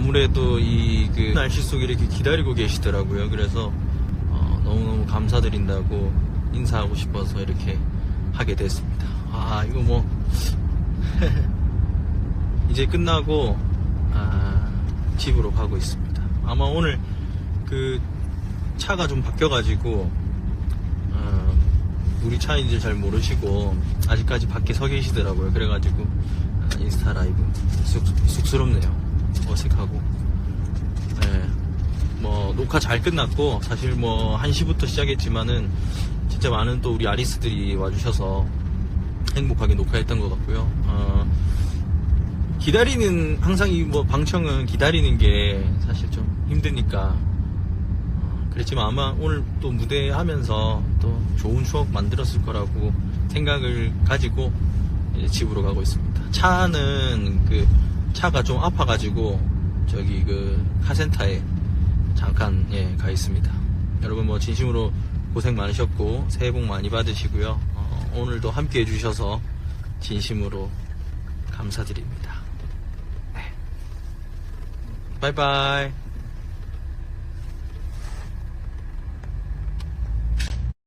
아무래도 이 그 날씨 속에 이렇게 기다리고 계시더라고요. 그래서 어, 너무너무 감사드린다고 인사하고 싶어서 이렇게 하게 됐습니다. 아 이거 뭐 이제 끝나고 아, 집으로 가고 있습니다. 아마 오늘 그 차가 좀 바뀌어가지고 어, 우리 차인지 잘 모르시고 아직까지 밖에 서 계시더라고요. 그래가지고 아, 인스타 라이브 쑥, 쑥스럽네요. 어색하고. 네. 뭐 녹화 잘 끝났고 사실 뭐 1시부터 시작했지만은 진짜 많은 또 우리 아리스들이 와주셔서 행복하게 녹화했던 것 같고요. 어, 기다리는 항상 이 뭐 방청은 기다리는 게 사실 좀 힘드니까 어, 그랬지만 아마 오늘 또 무대 하면서 또 좋은 추억 만들었을 거라고 생각을 가지고 이제 집으로 가고 있습니다. 차는 그 차가 좀 아파가지고 저기 그 카센터에 잠깐 예, 가 있습니다. 여러분 뭐 진심으로 고생 많으셨고 새해 복 많이 받으시고요. 어, 오늘도 함께 해주셔서 진심으로 감사드립니다. 네. 바이바이.